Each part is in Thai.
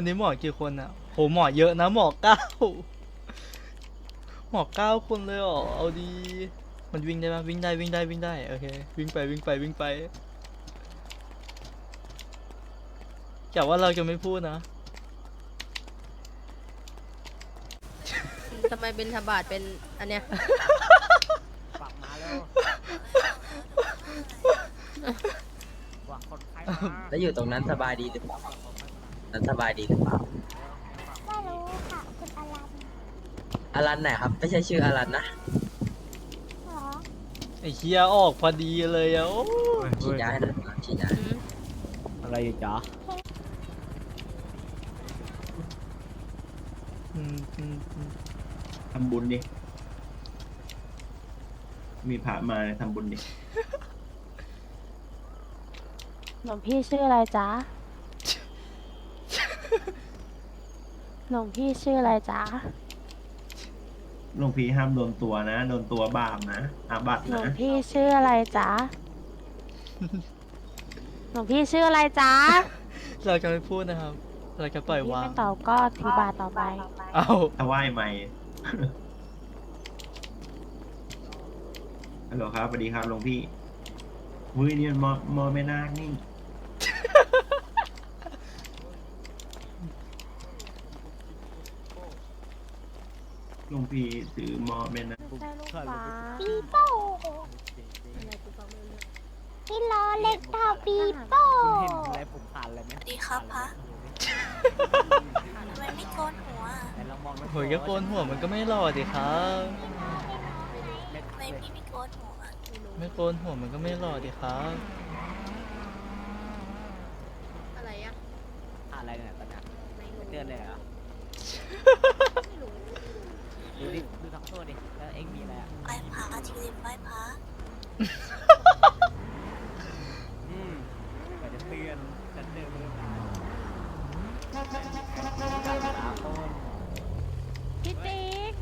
วันนี้หมอกี่คนอะโหหมอเยอะนะหมอเก้าหมอเก้าคนเลยเหรอเอาดีมันวิ่งได้ปะวิ่งได้วิ่งได้วิ่งได้โอเควิ่งไปวิ่งไปวิ่งไปแต่ว่าเราจะไม่พูดนะทำไมเป็นทบาทเป็นอันเนี้ยฝากมาแล้วฝากคนไข้มาแล้วอยู่ตรงนั้นสบายดีหรือเปล่า นั้นสบายดีหรือเปล่าไม่รู้ค่ะคุณอลันอลันไหนครับ ไม่ใช่ชื่ออลันนะเหรอไอ้เฮียออกพอดีเลยอะโอ้ฉีดยาให้หน่อยครับฉีดยาอืมอะไรอยู่จ๊ะอืมอืมอืมทำบุญดิ มีพระมาทำบุญดิ หลวงพี่ชื่ออะไรจ๊ะ หลวงพี่ชื่ออะไรจ๊ะ หลวงพี่ห้ามโดนตัวนะ โดนตัวบาปนะอาบัติหลวนะงพี่ชื่ออะไรจ๊ะ หลวงพี่ชื่ออะไรจ๊ะเราจะไม่พูดนะครับ เราจะปล่อยพี่วาง ไม่ตอบก็ถือบาทต่อไป เอาถวายใหม่ ฮัลโหลครับสวัสดีครับหลวงพี่วุ้ยนี่มันมอมอไม่นาคนี่ วงพี่ถือมอแม่นาคไม่ใช่ลูกฟ้าปีโป้อะไรกูฟังไม่รู้เรื่องพี่ล้อเล็กเท่าปีโป้คุณเห็นอะไรผมผ่านอะไรไหมสวัสดีครับพระทำไมไม่โกนหัวอะแต่ลองมองโหยก็โกนหัวมันก็ไม่หล่อดิครับไม่ทำไมเลยพี่ไม่โกนหัวอะไม่โกนหัวมันก็ไม่หล่อดิครับอะไรอะผ่านอะไรเนี่ยตอนเนี้ยไม่รู้เตือนเลยเหรอไม่รู้ ดูดิดูทั้งตัวดิแล้วเอ็งมีอะไรอะไหว้พระทิวลิปไหว้พระอืมแต่จะเตือนฉันเตือนมือตาตาโคนพี่ติ๊ก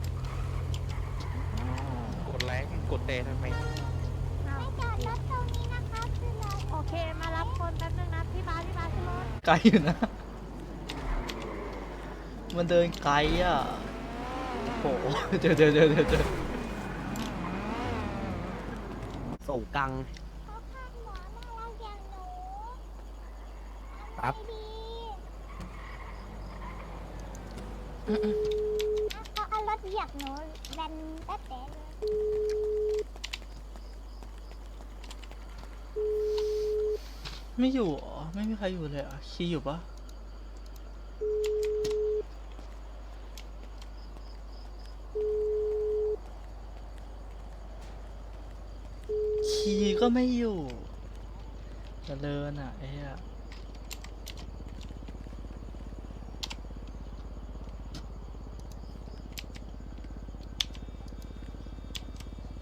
กดแรงกดเตะทำไมไม่จอดรถตรงนี้นะคะคือรถโอเค มารับคนแป๊บนึงนะพี่บาสพี่บาสขึ้นรถไกลอยู่นะ มันเดินไกลอะ โอ้โหเดี๋ยวเดี๋ยวเดี๋ยวเดี๋ยวเดี๋ยวส่งกัง ครับเขาเอารถเหยียบหนูแบนแต๊ะเต๊ะเลยไม่อยู่เหรอไม่มีใครอยู่เลยเหรอะคีอยู่ปะ คีก็ไม่อยู่เจะเลินอะไอ้เหี้ย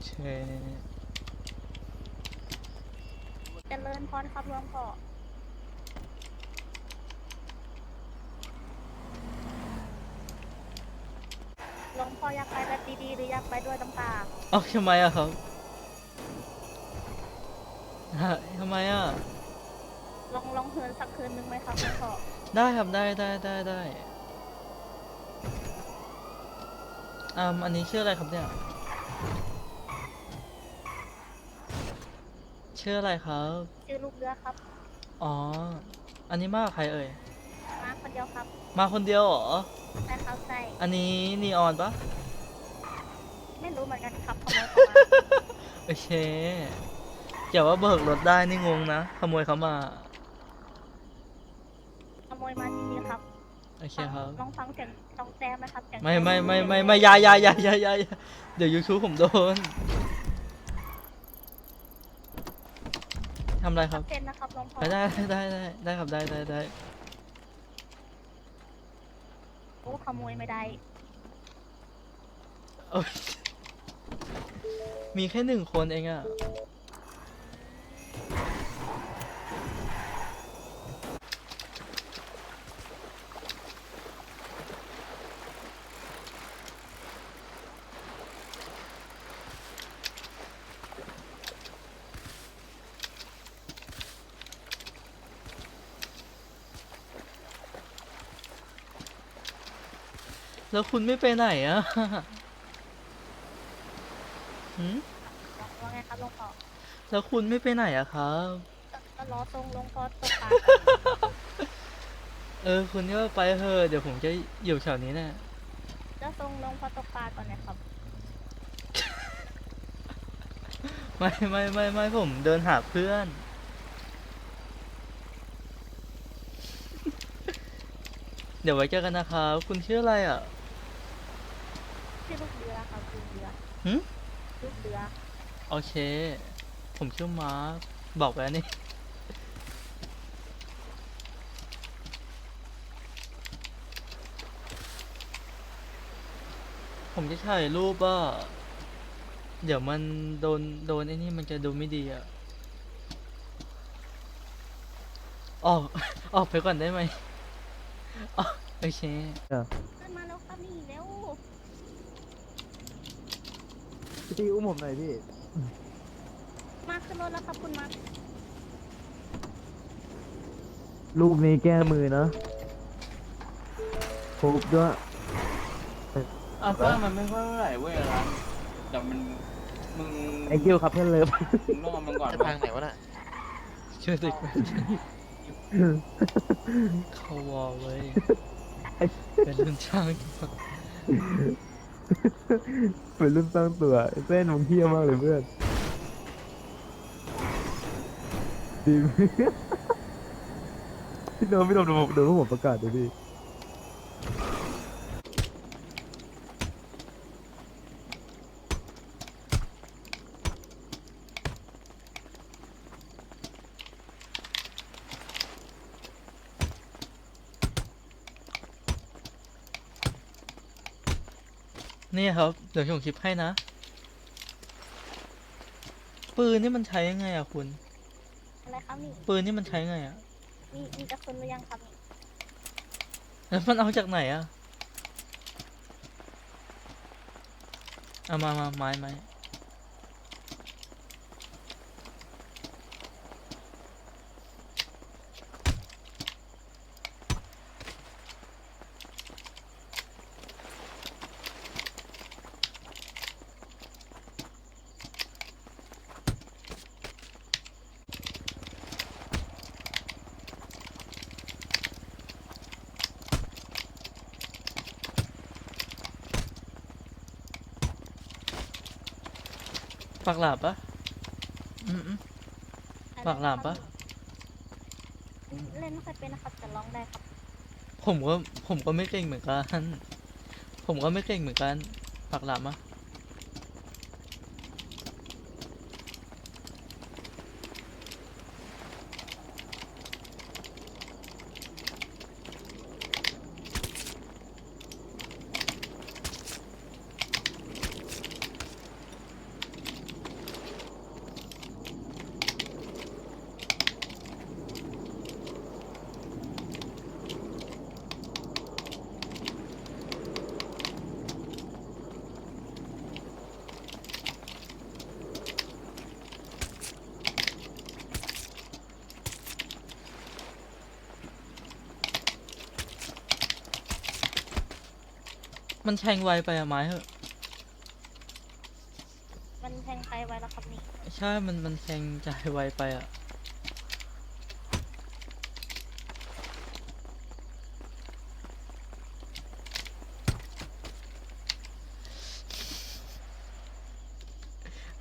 เชเจริญพรครับหลวงพ่อหลวงพ่ออยากไปแบบดีๆหรืออยากไปด้วยน้ำตา เอ้าทำไมอะครับฮะ ทำไมอะลองลองเฮินสักคืนนึงไหมครับหลวงพ่อได้ครับได้ได้ได้ได้อ่าอันนี้ชื่ออะไรครับเนี่ยชื่ออะไรครับ ชื่อลูกเรือครับ อ๋อ อันนี้มากับใครเอ่ย มาคนเดียวครับ มาคนเดียวเหรอใช่ครับใช่อันนี้นีออนปะไม่รู้เหมือนกันครับขโมยเข้ามาโอเค อย่าว่าเบิกรถได้นี่งงนะ ขโมยเขามา ขโมยมาจริงๆครับโอเคครับ ลองฟังเสียงจองแซมไหมครับเสียงไม่ไม่ไม่ไม่ไม่อยาอยาอยาอยาอยาอยาเดี๋ยวยูทูบผมโดนทำอะไรครับ เซ็นนะครับหลวงพ่อได้ได้ได้ได้ได้ครับได้ได้ได้โอ้ขโมยไม่ได้ โอ๊ยมีแค่หนึ่งคนเองอะ แล้วคุณไม่ไปไหนอะหืมว่าไงครับหลวงพ่อแล้วคุณไม่ไปไหนอะครับ ก็ก็รอทรงหลวงพ่อตกปลาเออ คุณก็ไปเถอะเดี๋ยวผมจะอยู่แถวนี้แหละจะทรงหลวงพ่อตกปลาก่อนนะครับ ไม่ไม่ไม่ไม่ผมเดินหาเพื่อน เดี๋ยวไว้เจอกันนะครับ คุณชื่ออะไรอะ ชื่อลูกเรือครับลูกเรือหึลูกเรือโอเค ผมชื่อมาร์คบอกไปแล้วนี่ ผมจะถ่ายรูปว่า เดี๋ยวมันโดน โดนไอ้นี่มันจะดูไม่ดีอะ ออก ออกไปก่อนได้ไหมอ๋อโอเคขึ้นมาแล้วครับนี่เร็ว พี่อุ้มผมหน่อยพี่ มาขึ้นรถแล้วครับคุณมาลูกนี้แก้มือเนาะครบด้วยอัลฟามันไม่ค่อยเท่าไหร่เว้ยร้านแต่มันมึงไอคิวครับเพื่อนเลิฟมึงต้องเอามันก่อนจะเว้ทายงไหนวะน่ะช่วยเด็กไปเข้าวอลเว้ยเป็นรุ่นช่าง เป็นรุ่นตั้งตัวเส้นมึงเที่ยมากเลยเพื่อนดีมพี่โดนพี่โดนโดนโดนพวกผมประกาศเลยพี่ นี่ครับ เดี๋ยวผมคลิปให้นะ ปืนนี่มันใช้ยังไงอะคุณ อะไรครับนี่ปืนนี่มันใช้ไงอะมีมีกระสุนหรือยังครับนี่แล้วมันเอาจากไหนอะเอามามาไม้ไม้ ปากหลาบปะอืมอืมอะไรปากหลามปะนี่เล่นไม่ค่อยเป็นนะครับแต่ร้องได้ครับผมก็ผมก็ไม่เก่งเหมือนกัน ผมก็ไม่เก่งเหมือนกันปากหลามอะ มันแทงไวไปอะไม้เหอะมันแทงใครไว้แล้วครับนี่ใช่มันมันแทงใจไวไปอะ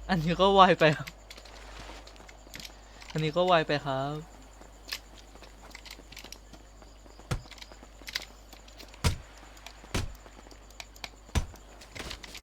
อันนี้ก็ไวไปครับ อันนี้ก็ไวไปครับ